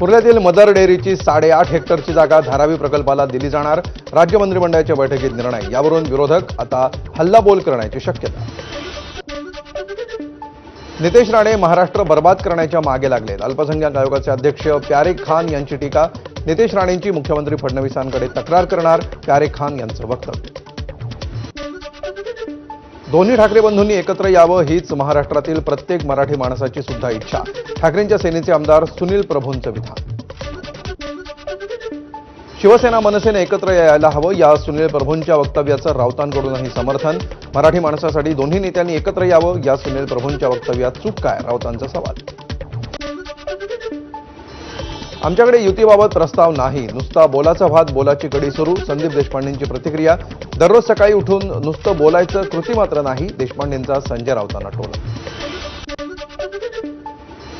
कुर्ल्यातील mother डेअरीची साडेआठ हेक्टरची जागा धारावी प्रकल्पाला दिली जाणार. राज्य मंत्रिमंडळाच्या बैठकीत निर्णय. यावरून विरोधक आता हल्लाबोल करण्याची शक्यता. नितेश राणे महाराष्ट्र बर्बाद करण्याच्या मागे लागलेत. अल्पसंख्याक आयोगाचे अध्यक्ष प्यारे खान यांची टीका. नितेश राणेंची मुख्यमंत्री फडणवीसांकडे तक्रार करणार प्यारे खान यांचं वक्तव्य. दोन्ही ठाकरे बंधूंनी एकत्र यावं हीच महाराष्ट्रातील प्रत्येक मराठी माणसाची सुद्धा इच्छा. ठाकरेंच्या सेनेचे आमदार सुनील प्रभूंचं विधान. शिवसेना मनसेने एकत्र यायला हवं या सुनील प्रभूंच्या वक्तव्याचं राऊतांकडूनही समर्थन. मराठी माणसासाठी दोन्ही नेत्यांनी एकत्र यावं या सुनील प्रभूंच्या वक्तव्यात चूक काय? राऊतांचा सवाल. आमच्याकडे युतीबाबत प्रस्ताव नाही. नुसता बोलाचा भात बोलाची कडी सुरू. संदीप देशपांडेंची प्रतिक्रिया. दररोज सकाळी उठून नुसतं बोलायचं कृती मात्र नाही. देशपांडेंचा संजय राऊतांना टोल.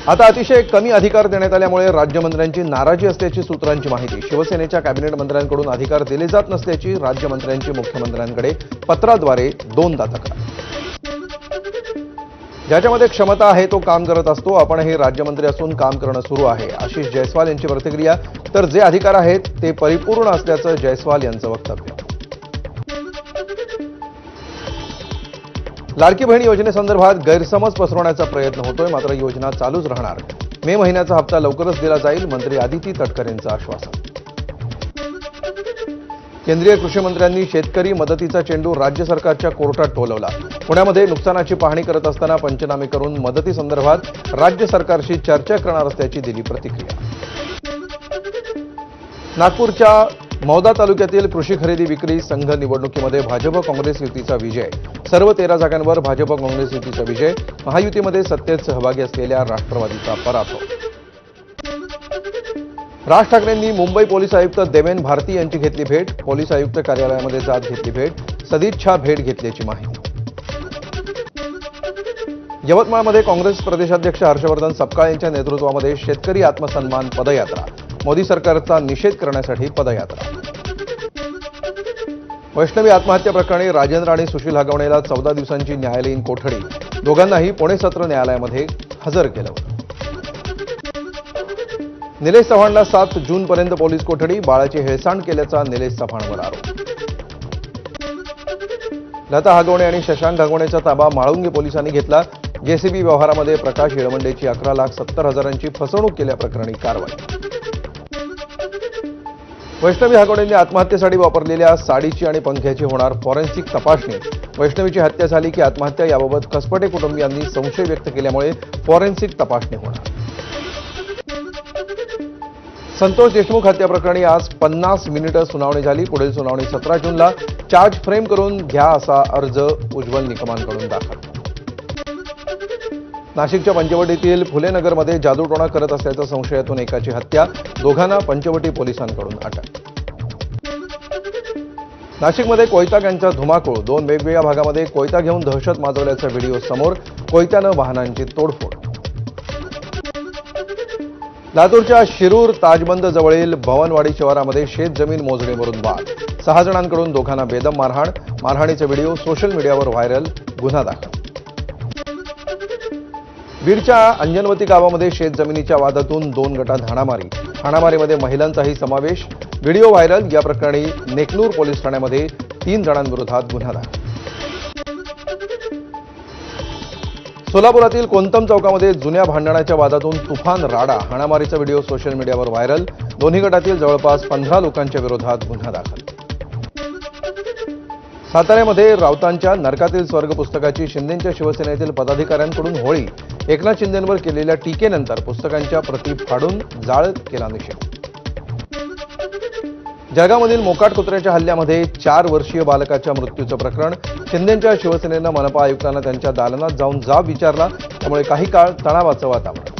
आता अतिशय कमी अधिकार देण्यात आल्यामुळे राज्यमंत्र्यांची नाराजी असल्याची सूत्रांची माहिती. शिवसेनेच्या कॅबिनेट मंत्र्यांकडून अधिकार दिले जात नसल्याची राज्यमंत्र्यांची मुख्यमंत्र्यांकडे पत्राद्वारे दोनदा तक्रार. ज्याच्यामध्ये क्षमता आहे तो काम करत असतो. आपणही राज्यमंत्री असून काम करणं सुरू आहे. आशिष जयस्वाल यांची प्रतिक्रिया. तर जे अधिकार आहेत ते परिपूर्ण असल्याचं जयस्वाल यांचं वक्तव्य. लाडकी बहीण योजनेसंदर्भात गैरसमज पसरवण्याचा प्रयत्न होतोय. मात्र योजना चालूच राहणार. मे महिन्याचा हप्ता लवकरच दिला जाईल मंत्री आदिती तटकरेंचं आश्वासन. केंद्रीय कृषी मंत्र्यांनी शेतकरी मदतीचा चेंडू राज्य सरकारच्या कोर्टात टोलवला पुण्यामध्ये नुकसानाची पाहणी करत असताना पंचनामे करून मदतीसंदर्भात राज्य सरकारशी चर्चा करणार असल्याची दिली प्रतिक्रिया. नागपूरच्या मौदा तालुक्यातील कृषी खरेदी विक्री संघ निवडणुकीमध्ये भाजप काँग्रेस युतीचा विजय. सर्व तेरा जागांवर भाजप काँग्रेस युतीचा विजय. महायुतीमध्ये सत्तेत सहभागी असलेल्या राष्ट्रवादीचा पराभव. राज ठाकरेंनी मुंबई पोलीस आयुक्त देवेन भारती यांची घेतली भेट. पोलीस आयुक्त कार्यालयामध्ये जात घेतली भेट. सदिच्छा भेट घेतल्याची माहिती. यवतमाळमध्ये काँग्रेस प्रदेशाध्यक्ष हर्षवर्धन सपकाळ यांच्या नेतृत्वामध्ये शेतकरी आत्मसन्मान पदयात्रा. मोदी सरकारचा निषेध करण्यासाठी पदयात्रा. वैष्णवी आत्महत्या प्रकरणी राजेंद्र आणि सुशील हगवणेला चौदा दिवसांची न्यायालयीन कोठडी. दोघांनाही पुणे सत्र न्यायालयामध्ये हजर केलं होतं. निलेश चव्हाणला सात जूनपर्यंत पोलीस कोठडी बाळाची हेळसांड केल्याचा निलेश चव्हाणवर आरोप. लता हागवणे आणि शशांक हागवणेचा ताबा म्हाळुंगे पोलिसांनी घेतला. जेसीबी व्यवहारामध्ये प्रकाश येळवंडेची अकरा लाख सत्तर हजारांची फसवणूक केल्याप्रकरणी कारवाई. वैष्णवी हगवणेंनी आत्महत्येसाठी वापरलेल्या साडीची आणि पंख्याची होणार फॉरेन्सिक तपासणी. वैष्णवीची हत्या झाली की आत्महत्या याबाबत कसपटे कुटुंबियांनी संशय व्यक्त केल्यामुळे फॉरेन्सिक तपासणी होणार. संतोष देशमुख हत्या प्रकरणी आज पन्नास मिनिटं सुनावणी झाली. पुढील सुनावणी सतरा जूनला. चार्ज फ्रेम करून घ्या असा अर्ज उज्ज्वल निकमांकडून दाखल. नाशिकच्या पंचवटीतील फुलेनगरमध्ये जादूटोणा करत असल्याच्या संशयातून एकाची हत्या. दोघांना पंचवटी पोलिसांकडून अटक. नाशिकमध्ये कोयता यांचा धुमाकूळ. दोन वेगवेगळ्या भागामध्ये कोयता घेऊन दहशत माजवल्याचा व्हिडिओ समोर. कोयत्यानं वाहनांची तोडफोड. लातूरच्या शिरूर ताजबंद जवळील भवनवाडी शहरामध्ये शेत जमीन मोजणीवरून वाद. सहा जणांकडून दोघांना बेदम मारहाण. मारहाणीचे व्हिडिओ सोशल मीडियावर व्हायरल. गुन्हा दाखल. बीडच्या अंजनवती गावामध्ये शेत जमिनीच्या वादातून दोन गटात हाणामारी. हाणामारीमध्ये महिलांचाही समावेश. Video viral. या प्रकरणी नेकनूर पोलीस ठाण्यामध्ये तीन जणांविरोधात गुन्हा दाखल. सोलापुरातील कोंतम चौकामध्ये जुन्या भांडणाच्या वादातून तुफान राडा हाणामारीचा व्हिडिओ सोशल मीडियावर व्हायरल. दोन्ही गटातील जवळपास पंधरा लोकांच्या विरोधात गुन्हा दाखल. साताऱ्यामध्ये राऊतांच्या नरकातील स्वर्ग पुस्तकाची शिंदेच्या शिवसेनेतील पदाधिकाऱ्यांकडून होळी. एकनाथ शिंदेंवर केलेल्या टीकेनंतर पुस्तकांच्या प्रती फाडून जाळ केला निषेध. जळगावमधील मोकाट कुत्र्याच्या हल्ल्यामध्ये चार वर्षीय बालकाच्या मृत्यूचं प्रकरण. शिंदेच्या शिवसेनेनं मनपा आयुक्तांना त्यांच्या दालनात जाऊन जाब विचारला. त्यामुळे काही काळ तणावाचं वातावरण.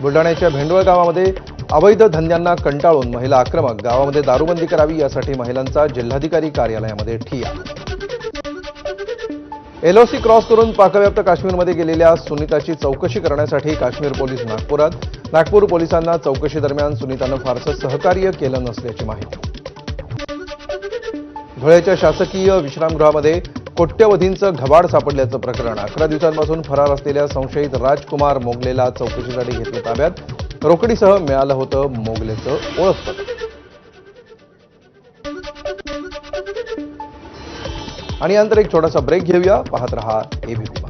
बुलढाण्याच्या भेंडवळ गावामध्ये अवैध धंद्यांना कंटाळून महिला आक्रमक. गावामध्ये दारूबंदी करावी यासाठी महिलांचा जिल्हाधिकारी कार्यालयामध्ये ठिया एलओसी क्रॉस करून पाकव्याप्त काश्मीरमध्ये गेलेल्या सुनीताची चौकशी करण्यासाठी काश्मीर पोलीस नागपुरात. नागपूर पोलिसांना चौकशी दरम्यान सुनीतानं फारसं सहकार्य केलं नसल्याची माहिती. धुळ्याच्या शासकीय विश्रामगृहामध्ये कोट्यवधींचं घबाड सापडल्याचं प्रकरण. अकरा दिवसांपासून फरार असलेल्या संशयित राजकुमार मोगलेला चौकशीसाठी घेतलं ताब्यात. रोकडीसह मिळालं होतं मोगलेचं ओळखपत्र. आणि अंतर एक छोटासा ब्रेक घेऊया. पाहत रहा एबीपी